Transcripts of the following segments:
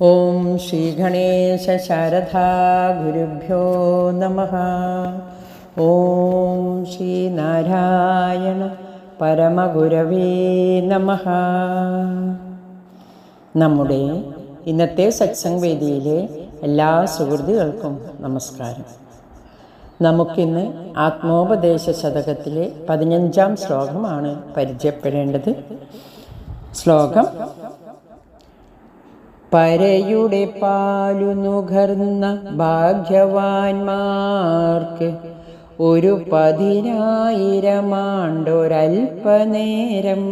ഓം ശ്രീ ഗണേശ ശാരദാ ഗുരുഭ്യോ നമ. ഓം ശ്രീ നാരായണ പരമഗുരവേ നമ. നമ്മുടെ ഇന്നത്തെ സത്സംഗ് വേദിയിലെ എല്ലാ സുഹൃത്തുക്കൾക്കും നമസ്കാരം. നമുക്കിന്ന് ആത്മോപദേശ ശതകത്തിലെ പതിനഞ്ചാം ശ്ലോകമാണ് പരിചയപ്പെടേണ്ടത്. ശ്ലോകം പരയുടെ പാലു നുകർന്ന ഭാഗ്യവാന്മാർക്ക് ഒരു പതിനായിരമാണ്ടൊരൽപ്പനേരം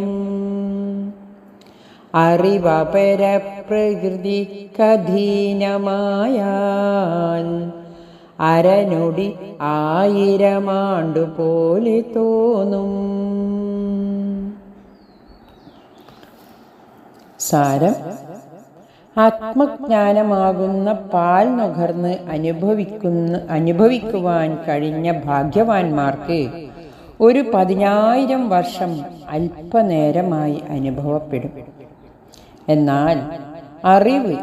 അറിവപരപ്രകൃതി കഥീനമായാൽ അരനൊടി ആയിരമാണ്ടു പോലെ തോന്നും. സാരം ആത്മജ്ഞാനമാകുന്ന പാൽ നുകർന്ന് അനുഭവിക്കുന്ന അനുഭവിക്കുവാൻ കഴിഞ്ഞ ഭാഗ്യവാന്മാർക്ക് ഒരു പതിനായിരം വർഷം അല്പനേരമായി അനുഭവപ്പെടും. എന്നാൽ അറിവ്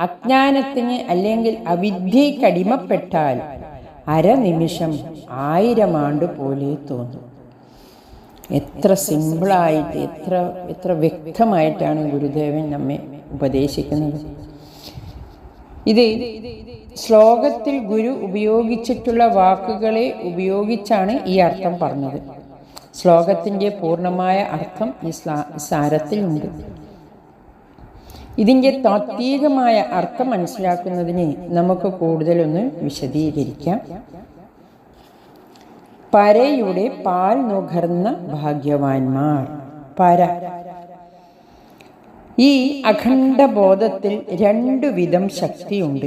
അജ്ഞാനത്തിന് അല്ലെങ്കിൽ അവിദ്യയ്ക്കടിമപ്പെട്ടാൽ അരനിമിഷം ആയിരം ആണ്ട് പോലെ തോന്നും. എത്ര സിമ്പിളായിട്ട് എത്ര എത്ര വ്യക്തമായിട്ടാണ് ഗുരുദേവൻ നമ്മെ ഉപദേശിക്കുന്നത്. ഇത് ശ്ലോകത്തിൽ ഗുരു ഉപയോഗിച്ചിട്ടുള്ള വാക്കുകളെ ഉപയോഗിച്ചാണ് ഈ അർത്ഥം പറഞ്ഞത്. ശ്ലോകത്തിന്റെ പൂർണമായ അർത്ഥം ഈ സാരത്തിലുണ്ട്. ഇതിന്റെ താത്വികമായ അർത്ഥം മനസ്സിലാക്കുന്നതിന് നമുക്ക് കൂടുതലൊന്ന് വിശദീകരിക്കാം. പരയുടെ പാൽ നുകർന്ന ഭാഗ്യവാന്മാർ. പര. ഈ അഖണ്ഡബോധത്തിൽ രണ്ടു വിധം ശക്തിയുണ്ട്.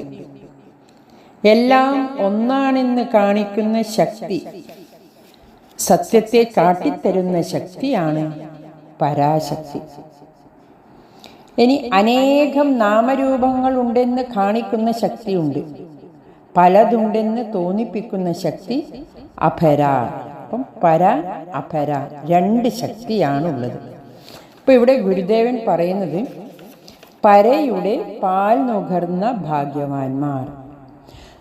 എല്ലാം ഒന്നാണെന്ന് കാണിക്കുന്ന ശക്തി സത്യത്തെ കാട്ടിത്തരുന്ന ശക്തിയാണ് പരാശക്തി. ഇനി അനേകം നാമരൂപങ്ങൾ ഉണ്ടെന്ന് കാണിക്കുന്ന ശക്തിയുണ്ട്. പലതുണ്ടെന്ന് തോന്നിപ്പിക്കുന്ന ശക്തി അപര. അപ്പം പര അപരാ രണ്ട് ശക്തിയാണുള്ളത്. അപ്പോൾ ഇവിടെ ഗുരുദേവൻ പറയുന്നത് പരയുടെ പാൽ നുകർന്ന ഭാഗ്യവാന്മാർ.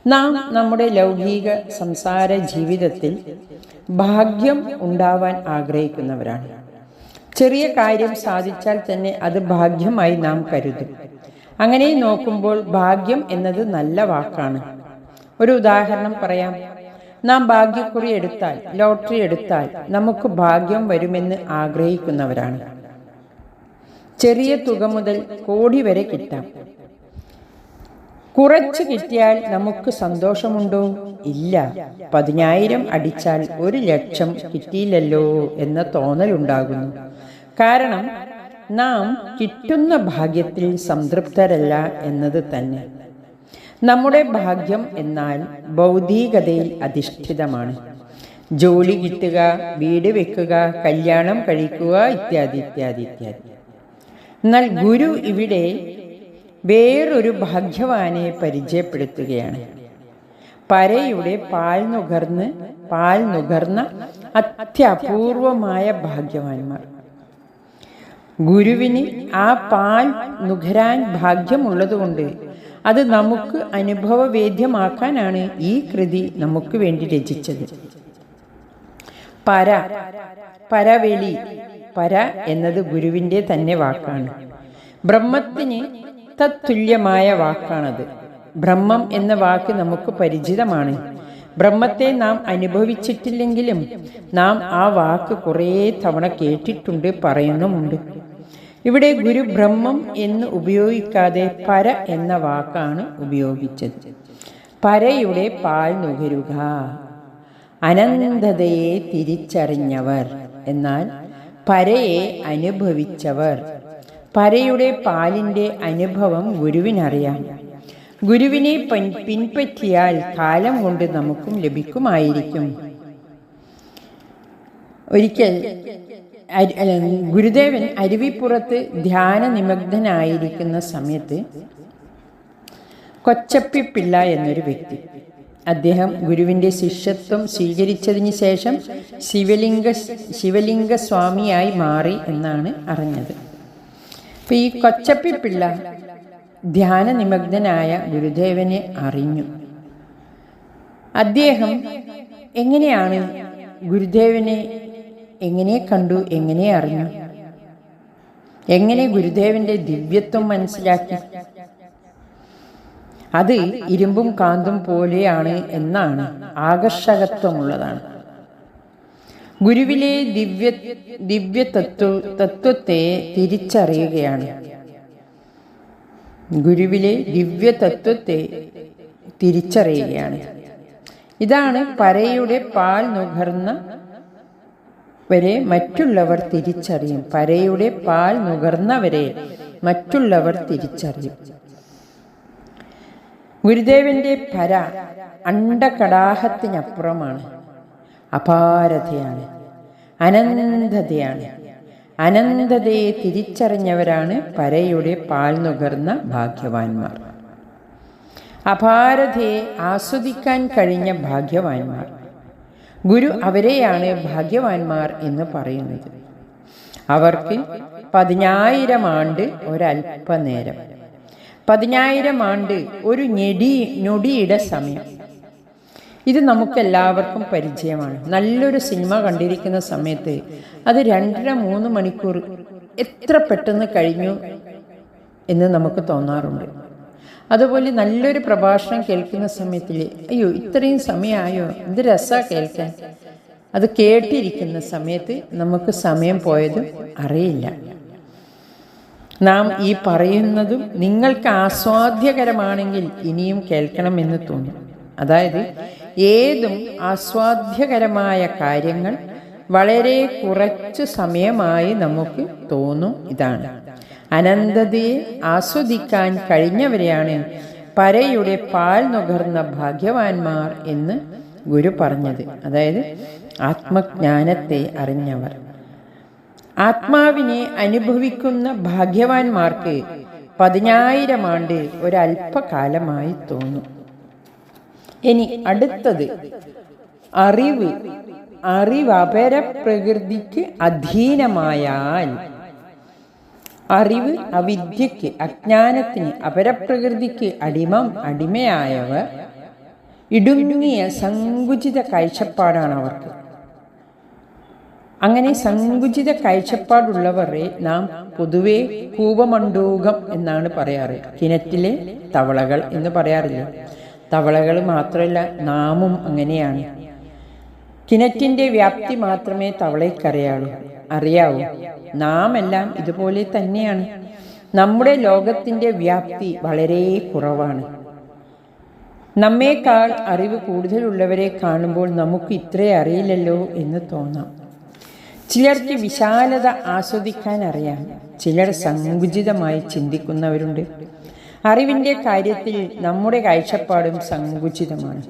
നാം നമ്മുടെ ലൗകിക സംസാര ജീവിതത്തിൽ ഭാഗ്യം ഉണ്ടാവാൻ ആഗ്രഹിക്കുന്നവരാണ്. ചെറിയ കാര്യം സാധിച്ചാൽ തന്നെ അത് ഭാഗ്യമായി നാം കരുതും. അങ്ങനെ നോക്കുമ്പോൾ ഭാഗ്യം എന്നത് നല്ല വാക്കാണ്. ഒരു ഉദാഹരണം പറയാം. നാം ഭാഗ്യക്കുറി എടുത്താൽ ലോട്ടറി എടുത്താൽ നമുക്ക് ഭാഗ്യം വരുമെന്ന് ആഗ്രഹിക്കുന്നവരാണ്. ചെറിയ തുക മുതൽ കോടി വരെ കിട്ടാം. കുറച്ച് കിട്ടിയാൽ നമുക്ക് സന്തോഷമുണ്ടോ? ഇല്ല. പതിനായിരം അടിച്ചാൽ ഒരു ലക്ഷം കിട്ടിയില്ലല്ലോ എന്ന തോന്നലുണ്ടാകുന്നു. കാരണം നാം കിട്ടുന്ന ഭാഗ്യത്തിൽ സംതൃപ്തരല്ല എന്നത് തന്നെ. നമ്മുടെ ഭാഗ്യം എന്നാൽ ഭൗതികതയിൽ അധിഷ്ഠിതമാണ്. ജോലി കിട്ടുക വീട് വെക്കുക കല്യാണം കഴിക്കുക ഇത്യാദി ഇത്യാദി ഇത്യാദി. എന്നാൽ ഗുരു ഇവിടെ വേറൊരു ഭാഗ്യവാനെ പരിചയപ്പെടുത്തുകയാണ്. പരയുടെ പാൽ നുകർന്ന് പാൽ നുകർന്ന അത്യപൂർവമായ ഭാഗ്യവാന്മാർ. ഗുരുവിന് ആ പാൽ നുകരാൻ ഭാഗ്യമുള്ളതുകൊണ്ട് അത് നമുക്ക് അനുഭവവേദ്യമാക്കാനാണ് ഈ കൃതി നമുക്ക് വേണ്ടി രചിച്ചത്. പര പരവെളി പര എന്നത് ഗുരുവിന്റെ തന്നെ വാക്കാണ്. ബ്രഹ്മത്തിന് തത്തുല്യമായ വാക്കാണത്. ബ്രഹ്മം എന്ന വാക്ക് നമുക്ക് പരിചിതമാണ്. ബ്രഹ്മത്തെ നാം അനുഭവിച്ചിട്ടില്ലെങ്കിലും നാം ആ വാക്ക് കുറേ തവണ കേട്ടിട്ടുണ്ട് പറയുന്നുമുണ്ട്. ഇവിടെ ഗുരു ബ്രഹ്മം എന്ന് ഉപയോഗിക്കാതെ പര എന്ന വാക്കാണ് ഉപയോഗിച്ചത്. പരയുടെ പാൽ നുകരുക. അനന്തതയെ തിരിച്ചറിഞ്ഞവർ. എന്നാൽ പരയെ അനുഭവിച്ചവർ. പരയുടെ പാലിന്റെ അനുഭവം ഗുരുവിനറിയാം. ഗുരുവിനെ പിൻപറ്റിയാൽ കാലം കൊണ്ട് നമുക്കും ലഭിക്കുമായിരിക്കും. ഒരിക്കൽ ഗുരുദേവൻ അരുവിപ്പുറത്ത് ധ്യാന നിമഗ്നനായിരിക്കുന്ന സമയത്ത് കൊച്ചപ്പിപ്പിള്ള എന്നൊരു വ്യക്തി അദ്ദേഹം ഗുരുവിന്റെ ശിഷ്യത്വം സ്വീകരിച്ചതിന് ശേഷം ശിവലിംഗ ശിവലിംഗ സ്വാമിയായി മാറി എന്നാണ് അറിഞ്ഞത്. അപ്പം ഈ കൊച്ചപ്പി പിള്ള ധ്യാന ധ്യാനനിമഗ്നനായ ഗുരുദേവനെ അറിഞ്ഞു. അദ്ദേഹം എങ്ങനെയാണ് ഗുരുദേവനെ എങ്ങനെ കണ്ടു എങ്ങനെ അറിഞ്ഞു? എങ്ങനെ ഗുരുദേവന്റെ ദിവ്യത്വം മനസ്സിലാക്കി? അത് ഇരുമ്പും കാന്തും പോലെയാണ് എന്നാണ് ആകർഷകത്വമുള്ളതാണ്. ഗുരുവിലെ ദിവ്യ ദിവ്യ തത്വ തത്വത്തെ തിരിച്ചറിയുകയാണ്. ഗുരുവിലെ ദിവ്യ തത്വത്തെ തിരിച്ചറിയുകയാണ്. ഇതാണ് പരയുടെ പാൽ നുകർന്ന വരെ മറ്റുള്ളവർ തിരിച്ചറിയും. പരയുടെ പാൽ നുകർന്നവരെ മറ്റുള്ളവർ തിരിച്ചറിയും. ഗുരുദേവന്റെ പര അണ്ടകടാഹത്തിനപ്പുറമാണ് അപാരതയാണ്. അനന്തതയാണ്. അനന്തതയെ തിരിച്ചറിഞ്ഞവരാണ് പരയുടെ പാൽ നുകർന്ന ഭാഗ്യവാന്മാർ. അപാരതയെ ആസ്വദിക്കാൻ കഴിഞ്ഞ ഭാഗ്യവാന്മാർ. ഗുരു അവരെയാണ് ഭാഗ്യവാന്മാർ എന്ന് പറയുന്നത്. അവർക്ക് പതിനായിരം ആണ്ട് ഒരല്പനേരം പതിനായിരം ആണ്ട് ഒരു ഞെടി ഞൊടിയുടെ സമയം. ഇത് നമുക്കെല്ലാവർക്കും പരിചയമാണ്. നല്ലൊരു സിനിമ കണ്ടിരിക്കുന്ന സമയത്ത് അത് രണ്ടര മൂന്ന് മണിക്കൂർ എത്ര പെട്ടെന്ന് കഴിഞ്ഞു എന്ന് നമുക്ക് തോന്നാറുണ്ട്. അതുപോലെ നല്ലൊരു പ്രഭാഷണം കേൾക്കുന്ന സമയത്തിൽ അയ്യോ ഇത്രയും സമയമായോ എന്ത് രസാ കേൾക്കാൻ. അത് കേട്ടിരിക്കുന്ന സമയത്ത് നമുക്ക് സമയം പോയതും അറിയില്ല. നാം ഈ പറയുന്നതും നിങ്ങൾക്ക് ആസ്വാദ്യകരമാണെങ്കിൽ ഇനിയും കേൾക്കണമെന്ന് തോന്നി. അതായത് ഏതും ആസ്വാദ്യകരമായ കാര്യങ്ങൾ വളരെ കുറച്ച് സമയമായി നമുക്ക് തോന്നും ഇതാണ്. അനന്തതയെ ആസ്വദിക്കാൻ കഴിഞ്ഞവരെയാണ് പരയുടെ പാൽ നുകർന്ന ഭാഗ്യവാന്മാർ എന്ന് ഗുരു പറഞ്ഞത്. അതായത് ആത്മജ്ഞാനത്തെ അറിഞ്ഞവർ. ആത്മാവിനെ അനുഭവിക്കുന്ന ഭാഗ്യവാന്മാർക്ക് പതിനായിരം ആണ്ട് ഒരല്പകാലമായി തോന്നും. ഇനി അടുത്തത് അറിവ് അറിവ് അപരപ്രകൃതിക്ക് അധീനമായാൽ അറിവ് അവിദ്യക്ക് അജ്ഞാനത്തിന് അപരപ്രകൃതിക്ക് അടിമം അടിമയായവർ ഇടുങ്ങിയ സങ്കുചിത കാഴ്ചപ്പാടാണ് അവർക്ക് അങ്ങനെ സങ്കുചിത കാഴ്ചപ്പാടുള്ളവരെ നാം പൊതുവെ കൂപമണ്ടൂകം എന്നാണ് പറയാറ്. കിണറ്റിലെ തവളകൾ എന്ന് പറയാറില്ല? തവളകൾ മാത്രമല്ല നാമും അങ്ങനെയാണ്. കിണറ്റിന്റെ വ്യാപ്തി മാത്രമേ തവളയ്ക്കറിയാവൂ. അറിയാവൂ നാം എല്ലാം ഇതുപോലെ തന്നെയാണ്. നമ്മുടെ ലോകത്തിന്റെ വ്യാപ്തി വളരെ കുറവാണ്. നമ്മേക്കാൾ അറിവ് കൂടുതലുള്ളവരെ കാണുമ്പോൾ നമുക്ക് ഇത്രേ അറിയില്ലല്ലോ എന്ന് തോന്നാം. ചിലർക്ക് വിശാലത ആസ്വദിക്കാൻ അറിയാം. ചിലർ സങ്കുചിതമായി ചിന്തിക്കുന്നവരുണ്ട്. അറിവിന്റെ കാര്യത്തിൽ നമ്മുടെ കാഴ്ചപ്പാടും സങ്കുചിതമാണ്.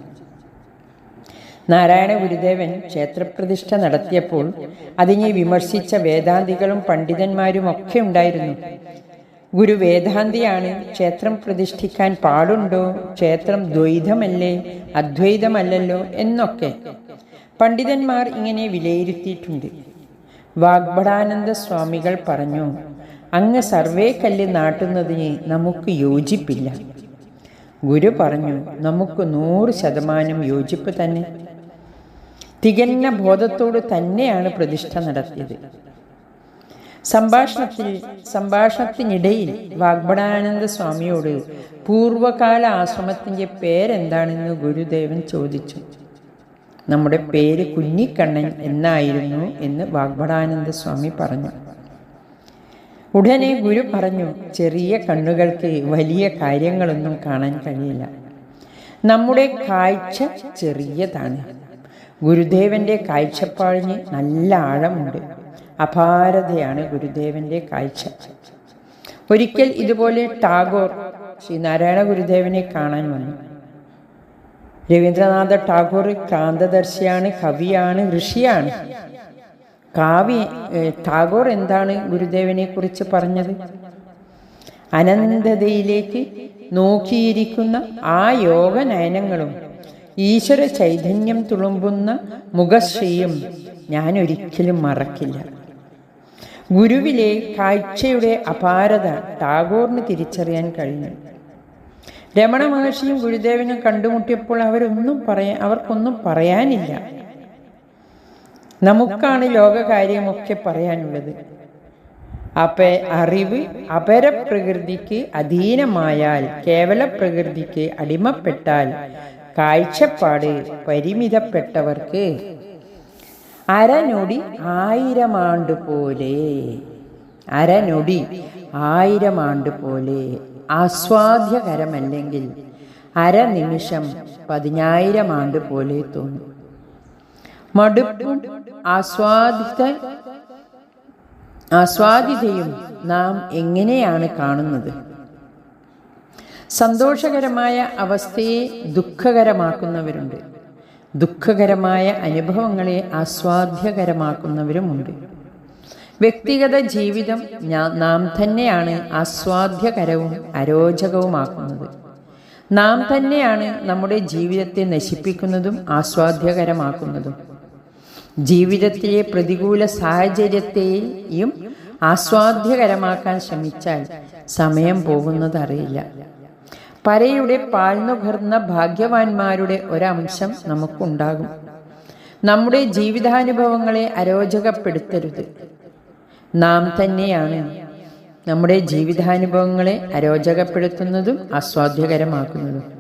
നാരായണ ഗുരുദേവൻ ക്ഷേത്രപ്രതിഷ്ഠ നടത്തിയപ്പോൾ അതിനെ വിമർശിച്ച വേദാന്തികളും പണ്ഡിതന്മാരും ഒക്കെ ഉണ്ടായിരുന്നു. ഗുരു വേദാന്തിയാണ് ക്ഷേത്രം പ്രതിഷ്ഠിക്കാൻ പാടുണ്ടോ? ക്ഷേത്രം ദ്വൈതമല്ലേ? അദ്വൈതമല്ലല്ലോ എന്നൊക്കെ. പണ്ഡിതന്മാർ ഇങ്ങനെ വിലയിരുത്തിയിട്ടുണ്ട്. വാഗ്ഭടാനന്ദ സ്വാമികൾ പറഞ്ഞു അങ്ങ് സർവേ കല്ല് നാട്ടുന്നതിന് നമുക്ക് യോജിപ്പില്ല. ഗുരു പറഞ്ഞു നമുക്ക് നൂറ് ശതമാനം യോജിപ്പ് തന്നെ. തികഞ്ഞ ബോധത്തോട് തന്നെയാണ് പ്രതിഷ്ഠ നടത്തിയത്. സംഭാഷണത്തിൽ സംഭാഷണത്തിനിടയിൽ വാഗ്ഭടാനന്ദ സ്വാമിയോട് പൂർവകാല ആശ്രമത്തിന്റെ പേരെന്താണെന്ന് ഗുരുദേവൻ ചോദിച്ചു. നമ്മുടെ പേര് കുഞ്ഞിക്കണ്ണൻ എന്നായിരുന്നു എന്ന് വാഗ്ഭടാനന്ദ സ്വാമി പറഞ്ഞു. ഉടനെ ഗുരു പറഞ്ഞു ചെറിയ കണ്ണുകൾക്ക് വലിയ കാര്യങ്ങളൊന്നും കാണാൻ കഴിയില്ല. നമ്മുടെ കാഴ്ച ചെറിയതാണ്. ഗുരുദേവന്റെ കാഴ്ചപ്പാടിന് നല്ല ആഴമുണ്ട്. അപാരതയാണ് ഗുരുദേവന്റെ കാഴ്ച. ഒരിക്കൽ ഇതുപോലെ ടാഗോർ ശ്രീ നാരായണ ഗുരുദേവനെ കാണാൻ വന്നു. രവീന്ദ്രനാഥ ടാഗോർ കാന്തദർശിയാണ് കവിയാണ് ഋഷിയാണ്. കാവ്യ ടാഗോർ എന്താണ് ഗുരുദേവനെ കുറിച്ച് പറഞ്ഞത്? അനന്തതയിലേക്ക് നോക്കിയിരിക്കുന്ന ആ യോഗ നയനങ്ങളും ഈശ്വര ചൈതന്യം തുളുമ്പുന്ന മുഖശ്രീയും ഞാൻ ഒരിക്കലും മറക്കില്ല. ഗുരുവിലെ കാഴ്ചയുടെ അപാരത ടാഗോറിന് തിരിച്ചറിയാൻ കഴിഞ്ഞു. രമണ മഹർഷിയും ഗുരുദേവനും കണ്ടുമുട്ടിയപ്പോൾ അവരൊന്നും പറയാൻ അവർക്കൊന്നും പറയാനില്ല. നമുക്കാണ് ലോകകാര്യമൊക്കെ പറയാനുള്ളത്. അപ്പ അറിവ് അപരപ്രകൃതിക്ക് അധീനമായാൽ കേവല പ്രകൃതിക്ക് അടിമപ്പെട്ടാൽ കാഴ്ചപ്പാട് പരിമിതപ്പെട്ടവർക്ക് അരനൊടി ആയിരം ആണ്ട് പോലെ അരനൊടി ആയിരം ആണ്ട് പോലെ ആസ്വാദ്യകരമല്ലെങ്കിൽ അരനിമിഷം പതിനായിരം ആണ്ട് പോലെ തോന്നും. മടുപ്പും ആസ്വാദിത ആസ്വാദിതയും നാം എങ്ങനെയാണ് കാണുന്നത്? സന്തോഷകരമായ അവസ്ഥയെ ദുഃഖകരമാക്കുന്നവരുണ്ട്. ദുഃഖകരമായ അനുഭവങ്ങളെ ആസ്വാദ്യകരമാക്കുന്നവരുമുണ്ട്. വ്യക്തിഗത ജീവിതം നാം തന്നെയാണ് ആസ്വാദ്യകരവും അരോചകവുമാക്കുന്നത്. നാം തന്നെയാണ് നമ്മുടെ ജീവിതത്തെ നശിപ്പിക്കുന്നതും ആസ്വാദ്യകരമാക്കുന്നതും. ജീവിതത്തിലെ പ്രതികൂല സാഹചര്യത്തെയും ആസ്വാദ്യകരമാക്കാൻ ശ്രമിച്ചാൽ സമയം പോകുന്നതറിയില്ല. പരയുടെ പാഴ്ന്നുകർന്ന ഭാഗ്യവാന്മാരുടെ ഒരംശം നമുക്കുണ്ടാകും. നമ്മുടെ ജീവിതാനുഭവങ്ങളെ അരോചകപ്പെടുത്തരുത്. നാം തന്നെയാണ്. നമ്മുടെ ജീവിതാനുഭവങ്ങളെ അരോചകപ്പെടുത്തുന്നതും അസ്വാധ്യകരമാക്കുന്നതും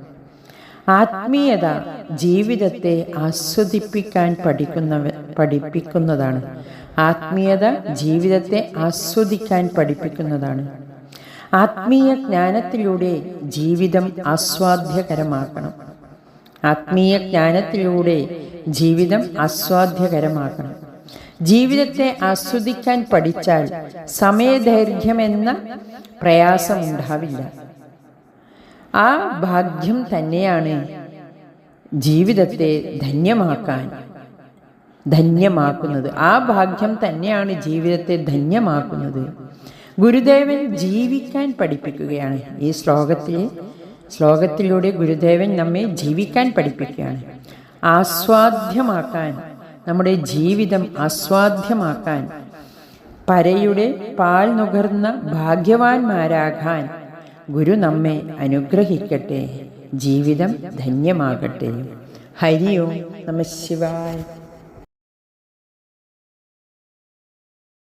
ആത്മീയത ജീവിതത്തെ ആസ്വദിപ്പിക്കാൻ പഠിക്കുന്നവ പഠിപ്പിക്കുന്നതാണ്. ആത്മീയത ജീവിതത്തെ ആസ്വദിക്കാൻ പഠിപ്പിക്കുന്നതാണ്. ആത്മീയ ജ്ഞാനത്തിലൂടെ ജീവിതം ആസ്വാദ്യകരമാക്കണം. ആത്മീയ ജ്ഞാനത്തിലൂടെ ജീവിതം ആസ്വാദ്യകരമാക്കണം. ജീവിതത്തെ ആസ്വദിക്കാൻ പഠിച്ചാൽ സമയധैर्यമെന്ന പ്രയാസം ഉണ്ടാവില്ല ആ ഭാഗ്യം തന്നെയാണ് ജീവിതത്തെ ധന്യമാക്കാൻ ധന്യമാക്കുന്നത്. ആ ഭാഗ്യം തന്നെയാണ് ജീവിതത്തെ ധന്യമാക്കുന്നത്. ഗുരുദേവൻ ജീവിക്കാൻ പഠിപ്പിക്കുകയാണ്. ഈ ശ്ലോകത്തിൽ ശ്ലോകത്തിലൂടെ ഗുരുദേവൻ നമ്മെ ജീവിക്കാൻ പഠിപ്പിക്കുകയാണ്. ആസ്വാദ്യമാക്കാൻ നമ്മുടെ ജീവിതം ആസ്വാദ്യമാക്കാൻ പരയുടെ പാൽ നുകർന്ന ഭാഗ്യവാന്മാരാകാൻ ഗുരു നമ്മെ അനുഗ്രഹിക്കട്ടെ ജീവിതം ധന്യമാകട്ടെ. ഹരി ഓം നമ ശിവായ.